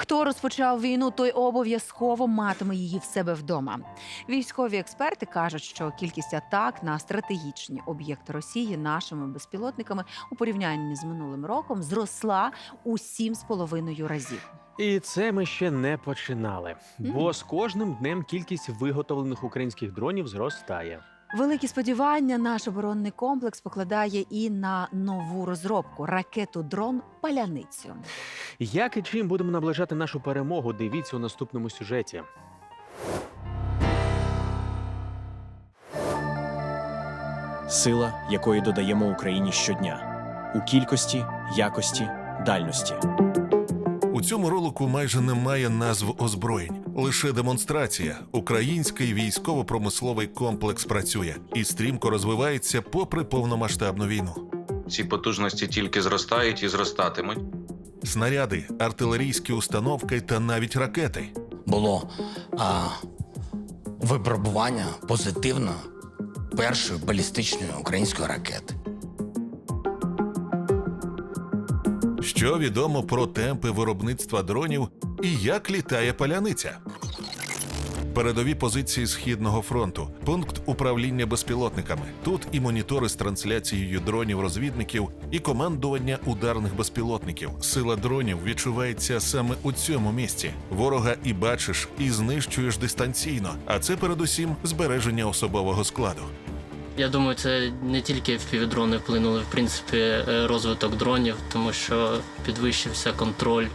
Хто розпочав війну, той обов'язково матиме її в себе вдома. Військові експерти кажуть, що кількість атак на стратегічні об'єкти Росії нашими безпілотниками у порівнянні з минулим роком зросла у 7,5 разів. І це ми ще не починали. Бо з кожним днем кількість виготовлених українських дронів зростає. Великі сподівання наш оборонний комплекс покладає і на нову розробку ракету дрон Паляницю. Як і чим будемо наближати нашу перемогу? Дивіться у наступному сюжеті. сила, якої додаємо Україні щодня у кількості, якості, дальності. У цьому ролику майже немає назв озброєнь, лише демонстрація. Український військово-промисловий комплекс працює і стрімко розвивається попри повномасштабну війну. Ці потужності тільки зростають і зростатимуть. Снаряди, артилерійські установки та навіть ракети. було а, випробування позитивно першої балістичної української ракети. Що відомо про темпи виробництва дронів і як літає паляниця? Передові позиції Східного фронту, пункт управління безпілотниками. Тут і монітори з трансляцією дронів-розвідників, і командування ударних безпілотників. Сила дронів відчувається саме у цьому місці. Ворога і бачиш, і знищуєш дистанційно. А це передусім збереження особового складу. Я думаю, це не тільки впівдрони вплинули, в принципі, е, розвиток дронів, тому що підвищився контроль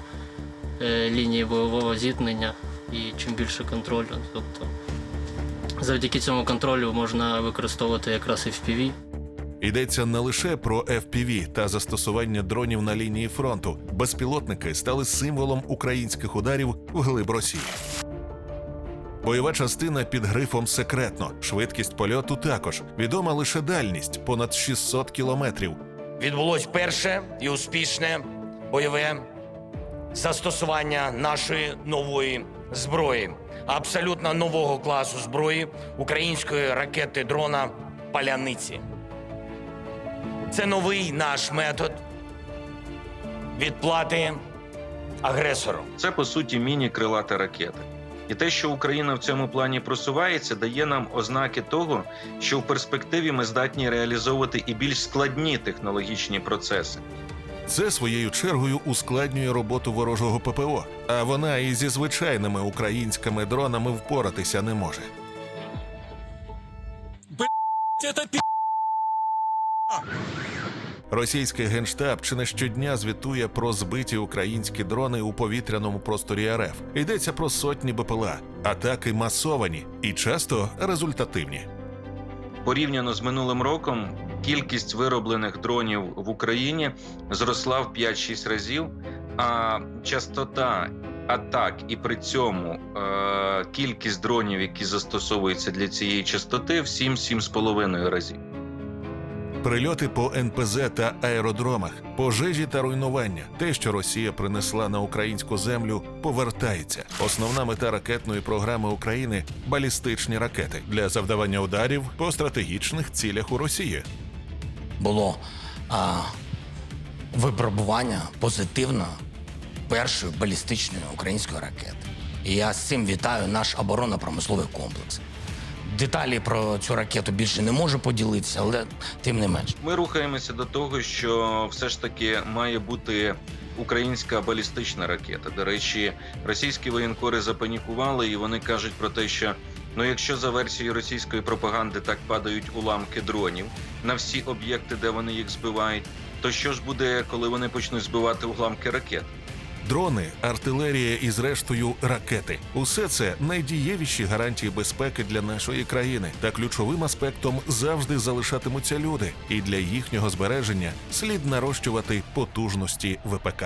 е, лінії бойового зіткнення, і чим більше контролю, тобто завдяки цьому контролю можна використовувати якраз і FPV. Йдеться не лише про FPV та застосування дронів на лінії фронту. Безпілотники стали символом українських ударів в глиб Росії. Бойова частина під грифом секретно. Швидкість польоту також. Відома лише дальність понад 600 кілометрів. Відбулось перше і успішне бойове застосування нашої нової зброї, абсолютно нового класу зброї української ракети дрона Паляниці. Це новий наш метод відплати агресору. Це по суті міні-крилата ракета. І те, що Україна в цьому плані просувається, дає нам ознаки того, що в перспективі ми здатні реалізовувати і більш складні технологічні процеси. Це своєю чергою ускладнює роботу ворожого ППО, а вона і зі звичайними українськими дронами впоратися не може. Російський генштаб чи не щодня звітує про збиті українські дрони у повітряному просторі РФ. Йдеться про сотні БПЛА, атаки масовані і часто результативні. Порівняно з минулим роком, кількість вироблених дронів в Україні зросла в 5-6 разів, а частота атак і при цьому е- кількість дронів, які застосовуються для цієї частоти, в 7-7,5 разів. Прильоти по НПЗ та аеродромах, пожежі та руйнування. Те, що Росія принесла на українську землю, повертається. Основна мета ракетної програми України балістичні ракети для завдавання ударів по стратегічних цілях у Росії. було а, випробування позитивно першої балістичної української ракети. І я з цим вітаю наш оборонно-промисловий комплекс. Деталі про цю ракету більше не можу поділитися, але тим не менш. Ми рухаємося до того, що все ж таки має бути українська балістична ракета. До речі, російські воєнкори запанікували, і вони кажуть про те, що ну, якщо за версією російської пропаганди так падають уламки дронів на всі об'єкти, де вони їх збивають, то що ж буде, коли вони почнуть збивати уламки ракет? Дрони, артилерія і, зрештою, ракети усе це найдієвіші гарантії безпеки для нашої країни. Та ключовим аспектом завжди залишатимуться люди, і для їхнього збереження слід нарощувати потужності ВПК.